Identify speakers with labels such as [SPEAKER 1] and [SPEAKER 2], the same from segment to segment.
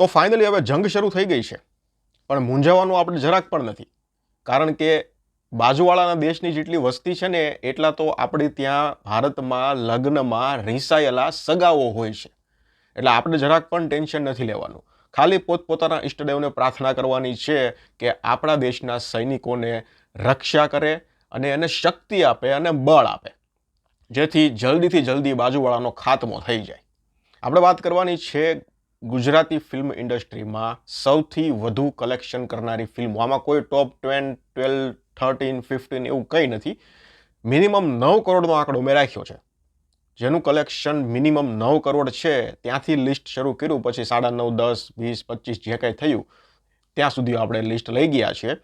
[SPEAKER 1] તો ફાઇનલી હવે જંગ શરૂ થઈ ગઈ છે. પણ મૂંઝાવાનું આપણે જરાક પણ નથી. કારણ કે બાજુવાળાના દેશની જેટલી વસ્તી છે ને, એટલા તો આપણે ત્યાં ભારતમાં લગ્નમાં રિસાયેલા સગાઓ હોય છે. એટલે આપણે જરાક પણ ટેન્શન નથી લેવાનું. ખાલી પોતપોતાના ઈષ્ટદેવને પ્રાર્થના કરવાની છે કે આપણા દેશના સૈનિકોને રક્ષા કરે અને એને શક્તિ આપે અને બળ આપે. જેથી જલ્દીથી જલ્દી બાજુવાળાનો ખાતમો થઈ જાય. આપણે વાત કરવાની છે ગુજરાતી ફિલ્મ ઇન્ડસ્ટ્રીમાં સૌથી વધુ કલેક્શન કરનારી ફિલ્મો આમાં કોઈ ટોપ ટ્વેન ટ્વેલ્વ થર્ટીન ફિફ્ટીન એવું કંઈ નથી. મિનિમમ નવ કરોડનો આંકડો મેં રાખ્યો છે. જેનું કલેક્શન મિનિમમ નવ કરોડ છે, ત્યાંથી લિસ્ટ શરૂ કર્યું, પછી સાડા નવ, દસ, વીસ, પચીસ જે કંઈ થયું, ત્યાં સુધી આપણે લિસ્ટ લઈ ગયા છે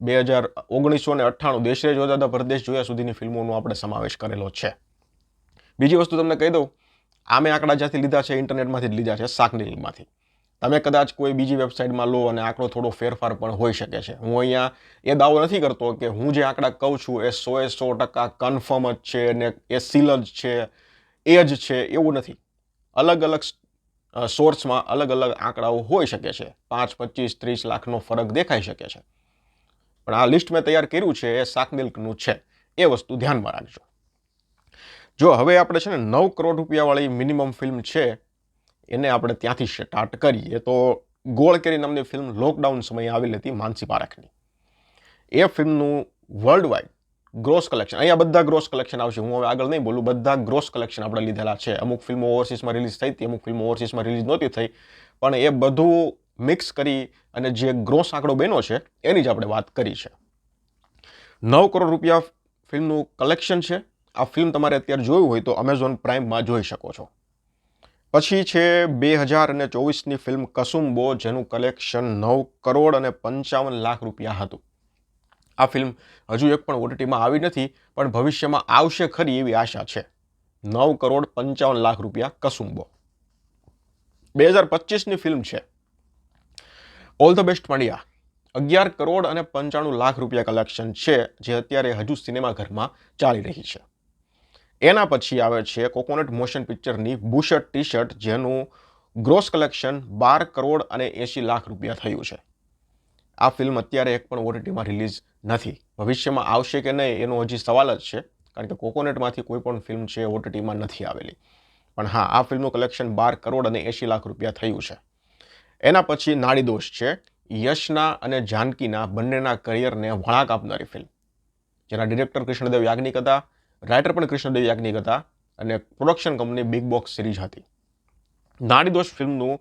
[SPEAKER 1] બે હજાર ઓગણીસો ને અઠ્ઠાણું દેશરે જોતા હતા પરદેશ જોયા સુધીની ફિલ્મોનો આપણે સમાવેશ કરેલો છે. બીજી વસ્તુ તમને કહી દઉં આ મેં આંકડા જ્યાંથી લીધા છે, ઇન્ટરનેટમાંથી જ લીધા છે સાકનીલમાંથી તમે કદાચ કોઈ બીજી વેબસાઇટમાં લો અને આંકડો થોડો ફેરફાર પણ હોઈ શકે છે. હું અહીંયા એ દાવો નથી કરતો કે હું જે આંકડા કહું છું એ સો એ સો ટકા કન્ફર્મ જ છે ને એ સીલ જ છે, એ જ છે, એવું નથી. અલગ અલગ સોર્સમાં અલગ અલગ આંકડાઓ હોઈ શકે છે. પાંચ, પચીસ, ત્રીસ લાખનો ફરક દેખાઈ શકે છે. પણ આ લિસ્ટ મેં તૈયાર કર્યું છે, એ શાકમિલ્કનું છે. એ વસ્તુ ધ્યાનમાં રાખજો. જો હવે આપણે છે ને નવ કરોડ રૂપિયાવાળી મિનિમમ ફિલ્મ છે, એને આપણે ત્યાંથી સ્ટાર્ટ કરીએ, તો ગોળ કેરી નામની ફિલ્મ લોકડાઉન સમયે આવેલી હતી માનસી પારેખની. એ ફિલ્મનું વર્લ્ડ વાઇડ ગ્રોસ કલેક્શન અહીંયા બધા ગ્રોસ કલેક્શન આવશે, હું હવે આગળ નહીં બોલું, બધા ગ્રોસ કલેક્શન આપણે લીધેલા છે. અમુક ફિલ્મો ઓવરસીઝમાં રિલીઝ થઈ હતી, અમુક ફિલ્મો ઓવરસીઝમાં રિલીઝ નહોતી થઈ, પણ એ બધું મિક્સ કરી અને જે ગ્રોસ આંકડો બન્યો છે, એની જ આપણે વાત કરી છે. નવ કરોડ રૂપિયા ફિલ્મનું કલેક્શન છે આ ફિલ્મ તમારે અત્યારે જોયું હોય તો અમેઝોન પ્રાઇમમાં જોઈ શકો છો. પછી છે બે હજાર અને ચોવીસની ફિલ્મ કસુંબો, જેનું કલેક્શન નવ કરોડ અને પંચાવન લાખ રૂપિયા હતું. આ ફિલ્મ હજુ એક પણ ઓટીટીમાં આવી નથી, પણ ભવિષ્યમાં આવશે ખરી એવી આશા છે. નવ કરોડ પંચાવન લાખ રૂપિયા કસુંબો. બે હજાર પચીસની ફિલ્મ છે. ઓલ ધ બેસ્ટ મંડિયા અગિયાર કરોડ અને પંચાણું લાખ રૂપિયા કલેક્શન છે, જે અત્યારે હજુ સિનેમાઘરમાં ચાલી રહી છે. એના પછી આવે છે કોકોનટ મોશન પિક્ચરની બુશર્ટ ટી શર્ટ જેનું ગ્રોસ કલેક્શન બાર કરોડ અને એંશી લાખ રૂપિયા થયું છે. આ ફિલ્મ અત્યારે એક પણ ઓટીટીમાં રિલીઝ નથી. ભવિષ્યમાં આવશે કે નહીં, એનો હજી સવાલ જ છે, કારણ કે કોકોનટમાંથી કોઈ પણ ફિલ્મ છે ઓટીટીમાં નથી આવેલી. પણ હા, આ ફિલ્મનું કલેક્શન બાર કરોડ અને એંશી લાખ રૂપિયા થયું છે. એના પછી નાડીદોષ છે, યશના અને જાનકીના બંનેના કરિયરને વળાંક આપનારી ફિલ્મ જેના ડિરેક્ટર કૃષ્ણદેવ યાજ્ઞિક હતા રાઇટર પણ કૃષ્ણદેવ યાજ્ઞિક હતા અને production company Big Box Series હતી. નાડીદોષ ફિલ્મનું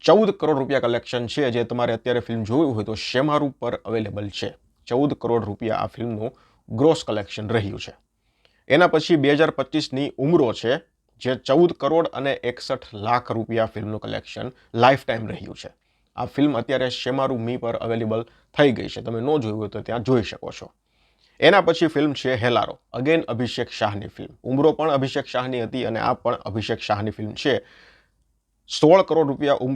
[SPEAKER 1] ચૌદ કરોડ રૂપિયા કલેક્શન છે. જે તમારે અત્યારે ફિલ્મ જોવી હોય તો શેમારૂ પર અવેલેબલ છે. ચૌદ કરોડ રૂપિયા આ ફિલ્મનું ગ્રોસ કલેક્શન રહ્યું છે. એના પછી બે હજાર પચીસની ઉમરો છે, જે ચૌદ કરોડ અને એકસઠ લાખ રૂપિયા ફિલ્મનું કલેક્શન લાઈફ ટાઈમ રહ્યું છે. આ ફિલ્મ અત્યારે શેમારૂ મી પર અવેલેબલ થઈ ગઈ છે. તમે ન જોયું હોય તો ત્યાં જોઈ શકો છો. એના પછી ફિલ્મ છે હેલારો. અગેન અભિષેક શાહની ફિલ્મ. ઉમરો પણ અભિષેક શાહની હતી અને આ પણ અભિષેક શાહની ફિલ્મ છે. સોળ કરોડ રૂપિયા ઉમ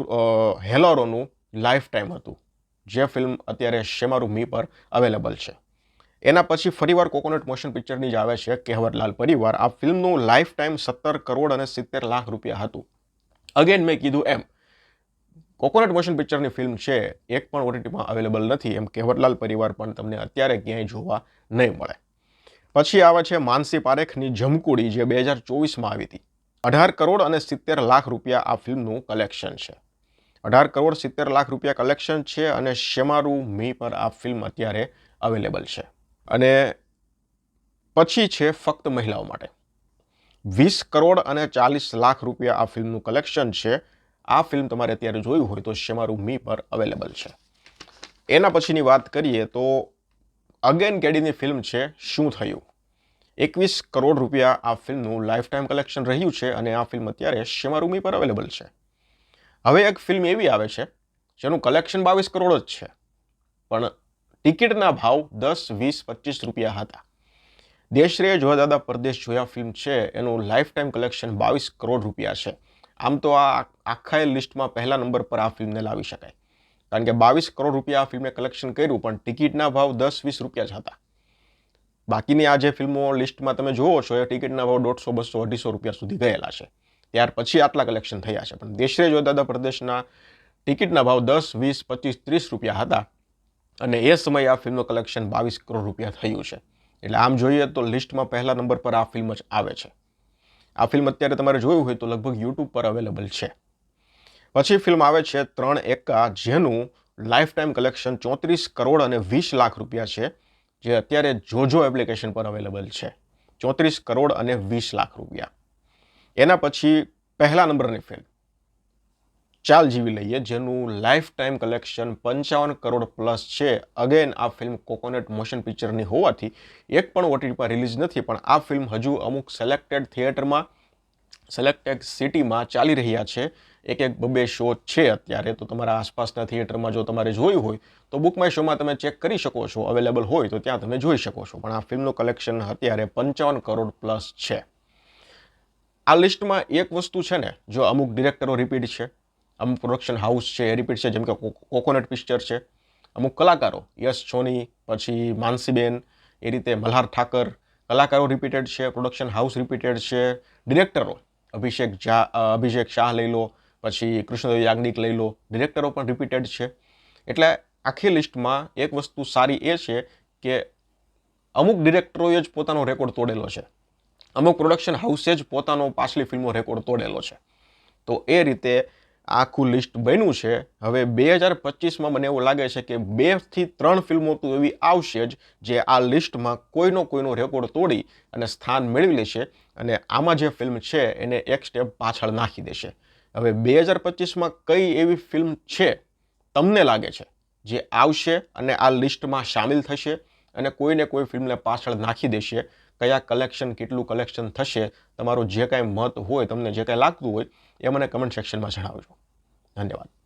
[SPEAKER 1] હેલારોનું લાઈફ ટાઈમ હતું. જે ફિલ્મ અત્યારે શેમારૂ મી પર અવેલેબલ છે. એના પછી ફરીવાર કોકોનટ મોશન પિક્ચરની જ આવે છે કેહવરલાલ પરિવાર. આ ફિલ્મનું લાઈફ ટાઈમ સત્તર કરોડ અને સિત્તેર લાખ રૂપિયા હતું. અગેન મેં કીધું એમ કોકોનટ મોશન પિક્ચરની ફિલ્મ છે, એક પણ ઓટીટીમાં અવેલેબલ નથી, એમ કહેવતલાલ પરિવાર પણ તમને અત્યારે ક્યાંય જોવા નહીં મળે. પછી આવે છે માનસી પારેખની જમકુડી, જે બે હજાર ચોવીસમાં આવી હતી. અઢાર કરોડ અને સિત્તેર લાખ રૂપિયા આ ફિલ્મનું કલેક્શન છે. અઢાર કરોડ સિત્તેર લાખ રૂપિયા કલેક્શન છે અને શેમારૂ મી પર આ ફિલ્મ અત્યારે અવેલેબલ છે. અને પછી છે ફક્ત મહિલાઓ માટે. વીસ કરોડ અને ચાલીસ લાખ રૂપિયા આ ફિલ્મનું કલેક્શન છે આ ફિલ્મ તમારે અત્યારે જોયું હોય તો શેમારૂ મી પર અવેલેબલ છે. એના પછીની વાત કરીએ તો અગેન કેડીની ફિલ્મ છે શું થયું? એકવીસ કરોડ રૂપિયા આ ફિલ્મનું લાઈફ ટાઈમ કલેક્શન રહ્યું છે અને આ ફિલ્મ અત્યારે શેમારૂ મી પર અવેલેબલ છે. હવે એક ફિલ્મ એવી આવે છે જેનું કલેક્શન બાવીસ કરોડ જ છે, પણ ટિકિટના ભાવ દસ, વીસ, પચીસ રૂપિયા હતા. દેશરે જોયા દાદા પરદેશ જોયા ફિલ્મ છે, એનું લાઈફ ટાઈમ કલેક્શન બાવીસ કરોડ રૂપિયા છે. આમ તો આ આખા લિસ્ટમાં પહેલા નંબર પર આ ફિલ્મને લાવી શકાય. કારણ કે બાવીસ કરોડ રૂપિયા આ ફિલ્મે કલેક્શન કર્યું, પણ ટિકિટના ભાવ દસ વીસ રૂપિયા જ હતા. બાકીની આ જે ફિલ્મો લિસ્ટમાં તમે જુઓ છો, એ ટિકિટના ભાવ દોઢસો, બસો, અઢીસો રૂપિયા સુધી ગયેલા છે. ત્યાર પછી આટલા કલેક્શન થયા છે. પણ દેશરે જો દાદા પ્રદેશના ટિકિટના ભાવ દસ, વીસ, પચીસ, ત્રીસ રૂપિયા હતા. અને એ સમયે આ ફિલ્મનું કલેક્શન બાવીસ કરોડ રૂપિયા થયું છે. એટલે આમ જોઈએ તો લિસ્ટમાં પહેલા નંબર પર આ ફિલ્મ જ આવે છે. આ ફિલ્મ અત્યારે તમારે જોયું હોય તો લગભગ યુટ્યુબ પર અવેલેબલ છે. પછી ફિલ્મ આવે છે ત્રણ એકા જેનું લાઈફ ટાઈમ કલેક્શન ચોત્રીસ કરોડ અને વીસ લાખ રૂપિયા છે, જે અત્યારે જોજો એપ્લિકેશન પર અવેલેબલ છે. ચોત્રીસ કરોડ અને વીસ લાખ રૂપિયા. એના પછી પહેલા નંબરની ફિલ્મ ચાલ જીવી લઈએ, જેનું લાઈફ ટાઈમ કલેક્શન પંચાવન કરોડ પ્લસ છે. અગેન આ ફિલ્મ કોકોનટ મોશન પિક્ચરની હોવાથી એક પણ ઓટીટી પર રિલીઝ નથી, પણ આ ફિલ્મ હજુ અમુક સિલેક્ટેડ થિયેટરમાં સિલેક્ટેડ સિટીમાં ચાલી રહ્યા છે. એક એક બબે શો છે અત્યારે, તો તમારા આસપાસના થિયેટરમાં જો તમારે જોયું હોય, તો બુક માય શોમાં તમે ચેક કરી શકો છો. અવેલેબલ હોય તો ત્યાં તમે જોઈ શકો છો. પણ આ ફિલ્મનું કલેક્શન અત્યારે પંચાવન કરોડ પ્લસ છે. આ લિસ્ટમાં એક વસ્તુ છે ને, જો અમુક ડિરેક્ટરો રિપીટ છે અમુક પ્રોડક્શન હાઉસ છે એ રિપીટ છે, જેમ કે કોકોનટ પિક્ચર છે. અમુક કલાકારો, યશ સોની, પછી માનસીબેન, એ રીતે મલ્હાર ઠાકર, કલાકારો રિપીટેડ છે પ્રોડક્શન હાઉસ રિપીટેડ છે. ડિરેક્ટરો અભિષેક ઝા અભિષેક શાહ લઈ લો, પછી કૃષ્ણદેવ યાજ્ઞિક લઈ લો ડિરેક્ટરો પણ રિપીટેડ છે. એટલે આખી લિસ્ટમાં એક વસ્તુ સારી એ છે કે અમુક ડિરેક્ટરોએ જ પોતાનો રેકોર્ડ તોડેલો છે. અમુક પ્રોડક્શન હાઉસે જ પોતાનો પાછલી ફિલ્મો રેકોર્ડ તોડેલો છે. તો એ રીતે આખું લિસ્ટ બન્યું છે. હવે બે હજાર પચીસમાં મને એવું લાગે છે કે બેથી ત્રણ ફિલ્મો તો એવી આવશે જ જે આ લિસ્ટમાં કોઈનો કોઈનો રેકોર્ડ તોડી અને સ્થાન મેળવી લેશે અને આમાં જે ફિલ્મ છે એને એક સ્ટેપ પાછળ નાખી દેશે. હવે બે હજાર પચીસમાં કઈ એવી ફિલ્મ છે તમને લાગે છે જે આવશે અને આ લિસ્ટમાં સામેલ થશે અને કોઈને કોઈ ફિલ્મને પાછળ નાખી દેશે? કયા કલેક્શન કેટલું કલેક્શન થશે? તમારું જે કાંઈ મત હોય, તમને જે કાંઈ લાગતું હોય એ મને કમેન્ટ સેક્શનમાં જણાવજો. ધન્યવાદ.